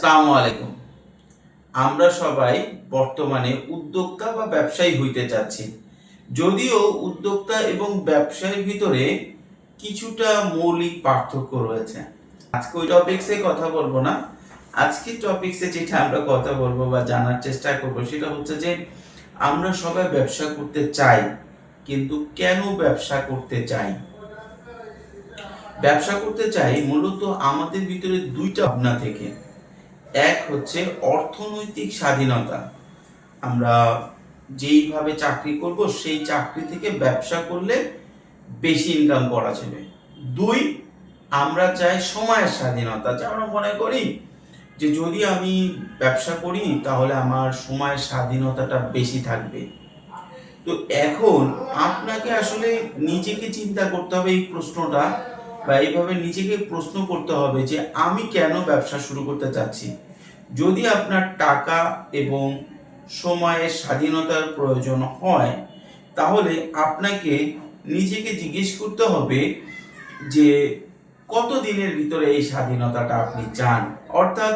আসসালামু আলাইকুম। আমরা সবাই বর্তমানে উদ্যোক্তা বা ব্যবসায়ী হইতে চাচ্ছি যদিও উদ্যোক্তা এবং ব্যবসায়ের ভিতরে কিছুটা মৌলিক পার্থক্য রয়েছে। আজকে ওই টপিক্সে কথা বলব না। আজকের টপিক্সে যেটা আমরা কথা বলব বা জানার চেষ্টা করব সেটা হচ্ছে যে, আমরা সবাই ব্যবসা করতে চাই, কিন্তু কেন ব্যবসা করতে চাই? ব্যবসা করতে চাই মূলত আমাদের ভিতরে দুইটা ভাবনা থেকে। এক হচ্ছে অর্থনৈতিক স্বাধীনতা। আমরা যেইভাবে চাকরি করব, সেই চাকরি থেকে ব্যবসা করলে বেশি ইনকাম করা যাবে। দুই, আমরা চাই সময়ের স্বাধীনতা। যা আমরা মনে করি যে যদি আমি ব্যবসা করি, তাহলে আমার সময়ের স্বাধীনতাটা বেশি থাকবে। তো এখন আপনাকে আসলে নিজেকে চিন্তা করতে হবে এই প্রশ্নটা বা এইভাবে নিজেকে প্রশ্ন করতে হবে যে আমি কেন ব্যবসা শুরু করতে চাচ্ছি? যদি আপনার টাকা এবং সময়ের স্বাধীনতার প্রয়োজন হয়, তাহলে আপনাকে নিজেকে জিজ্ঞেস করতে হবে যে কত দিনের ভিতরে এই স্বাধীনতাটা আপনি চান? অর্থাৎ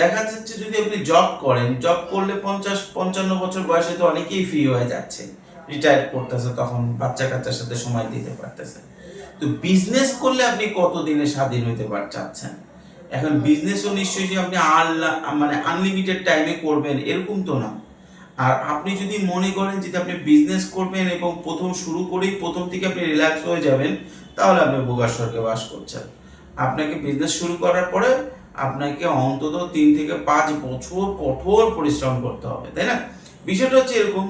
দেখা যাচ্ছে যদি আপনি জব করেন জব করলে পঞ্চাশ, পঞ্চান্ন বছর বয়সে তো অনেকেই ফ্রি হয়ে যাচ্ছে। রিটায়ার করতেছে, তখন বাচ্চা কাচ্চার সাথে সময় দিতে পারতেছে। তো বিজনেস করলে আপনি কত দিনে স্বাধীন হতে পার, চাচ্ছেন? এখন বিজনেসও নিশ্চয়ই যে আপনি আনলা মানে আনলিমিটেড টাইমে করবেন, এরকম তো না। আর আপনি যদি মনে করেন যে আপনি বিজনেস করবেন এবং প্রথম শুরু করেই প্রথম থেকে আপনি রিল্যাক্স হয়ে যাবেন, তাহলে আপনি বোকার স্বর্গে বাস করছেন। আপনাকে বিজনেস শুরু করার পরে আপনাকে অন্তত তিন থেকে পাঁচ বছর কঠোর পরিশ্রম করতে হবে, তাই না? বিষয়টা হচ্ছে এরকম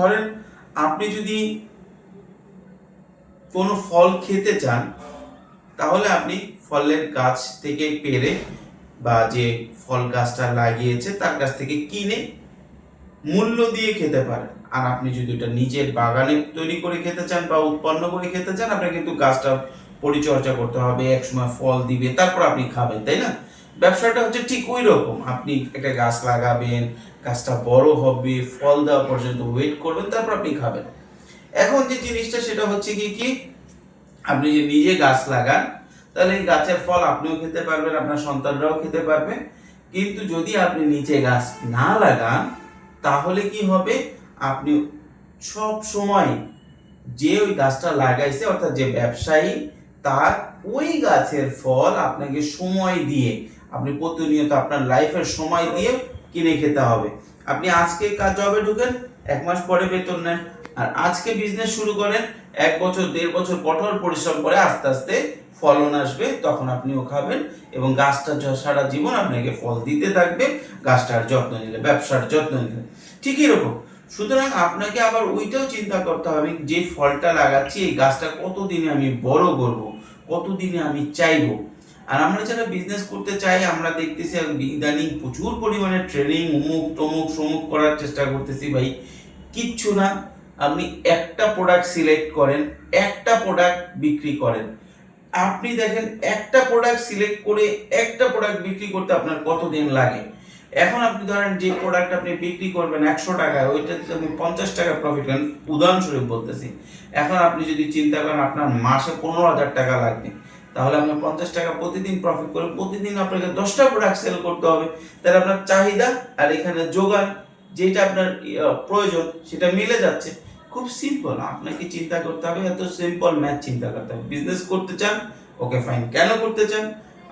ধরেন আপনি যদি কোনো ফল খেতে চান, তাহলে আপনি ফলের গাছ থেকে পেরে বা যে ফল গাছটা লাগিয়েছে তার কাছ থেকে কিনে মূল্য দিয়ে খেতে পারেন। আর আপনি যদি ওটা নিজের বাগানে তৈরি করে খেতে চান বা উৎপন্ন করে খেতে চান, আপনাকে কিন্তু গাছটা পরিচর্যা করতে হবে, এক সময় ফল দিবে, তারপর আপনি খাবেন, তাই না? ব্যবসাটা হচ্ছে ঠিক ওই রকম। আপনি একটা গাছ লাগাবেন, গাছটা বড় হবে, ফল দেওয়া পর্যন্ত ওয়েট করবেন, তারপর আপনি খাবেন। এখন যে জিনিসটা, সেটা হচ্ছে কি কি? আপনি যে নিজে গাছ লাগান, তাহলে এই গাছের ফল আপনিও খেতে পারবেন, আপনার সন্তানরাও খেতে পারবে। কিন্তু যদি আপনি নিচে গাছ না লাগান, তাহলে কি হবে? আপনি সব সময় যে ওই গাছটা লাগাইছে, অর্থাৎ যে ব্যবসায়ী, তার ওই গাছের ফল আপনাকে সময় দিয়ে, আপনি প্রতিনিয়ত আপনার লাইফের সময় দিয়ে কিনে খেতে হবে। আপনি আজকে কাজ জবে ঢুকেন? এক মাস পরে বেতন নেন। আর আজকে বিজনেস শুরু করেন, এক বছর, দেড় বছর কঠোর পরিশ্রম করে আস্তে আস্তে ফলন আসবে, তখন আপনিও খাবেন এবং গাছটা সারা জীবন আপনাকে ফল দিতে থাকবে, গাছটার যত্ন নিলে, ব্যবসার যত্ন নিলে। ঠিক এরকম। সুতরাং আপনাকে আবার ওইটাও চিন্তা করতে হবে, যে ফলটা লাগাচ্ছি, এই গাছটা কতদিনে আমি বড় করব, কতদিনে আমি চাইব? আর আমরা যারা বিজনেস করতে চাই, আমরা দেখতেছি ইদানিং প্রচুর পরিমাণে ট্রেনিং অমুক তমুক, সমুক করার চেষ্টা করতেছি ভাই। কিচ্ছু না। আপনি একটা প্রোডাক্ট সিলেক্ট করেন, একটা প্রোডাক্ট বিক্রি করেন। আপনি দেখেন একটা প্রোডাক্ট সিলেক্ট করে একটা প্রোডাক্ট বিক্রি করতে আপনার কতদিন লাগে? এখন আপনি ধরেন যে প্রোডাক্ট আপনি বিক্রি করবেন একশো টাকায় ওইটাতে আপনি পঞ্চাশ টাকা প্রফিট করেন। উদাহরণস্বরূপ বলতেছি, এখন আপনি যদি চিন্তা করেন আপনার মাসে পনেরো হাজার টাকা লাগবে, তাহলে আপনার পঞ্চাশ টাকা প্রতিদিন প্রফিট করে প্রতিদিন আপনাকে দশটা প্রোডাক্ট সেল করতে হবে। তাহলে আপনার চাহিদা আর এখানে যোগান, যেটা আপনার প্রয়োজন, সেটা মিলে যাচ্ছে। খুব সিম্পল আপনাকে চিন্তা করতে হবে, এত সিম্পল ম্যাথ চিন্তা করতে হবে। বিজনেস করতে চান ওকে ফাইন কেন করতে চান?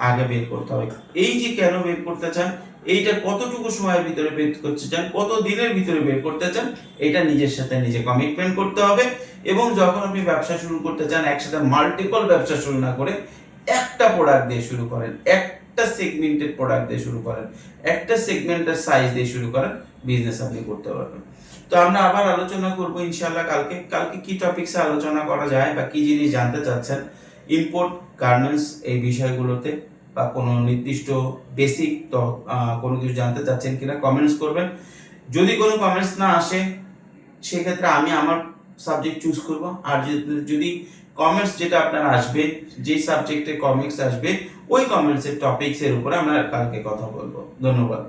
আগে বের করতে হবে। এই যে কেন বের করতে চান, এইটা কতটুকু সময়ের ভিতরে বের করতে চান, কত দিনের ভিতরে বের করতে চান, এটা নিজের সাথে নিজে কমিটমেন্ট করতে হবে। এবং যখন আপনি ব্যবসা শুরু করতে চান, একসাথে মাল্টিপল ব্যবসা শুরু না করে একটা প্রোডাক্ট দিয়ে শুরু করেন একটা সেগমেন্টের প্রোডাক্ট দিয়ে শুরু করেন, একটা সেগমেন্টের সাইজ দিয়ে শুরু করেন বিজনেস আপনি করতে পারবেন। তো আমরা আবার আলোচনা করব ইনশাল্লাহ কালকে। কালকে কি টপিকসে আলোচনা করা যায় বা কি জিনিস জানতে চাচ্ছেন ইম্পোর্ট গার্মেন্টস এই বিষয়গুলোতে বা কোনো নির্দিষ্ট বেসিক তো কোনো কিছু জানতে চাচ্ছেন কিনা কমেন্টস করবেন। যদি কোনো কমেন্টস না আসে, সেক্ষেত্রে আমি আমার সাবজেক্ট চুজ করব। আর যদি কমেন্টস যেটা আপনার আসবে, যে সাবজেক্টে কমিক্স আসবে, ওই কমেন্টসের টপিক্সের উপরে আমরা কালকে কথা বলব। ধন্যবাদ।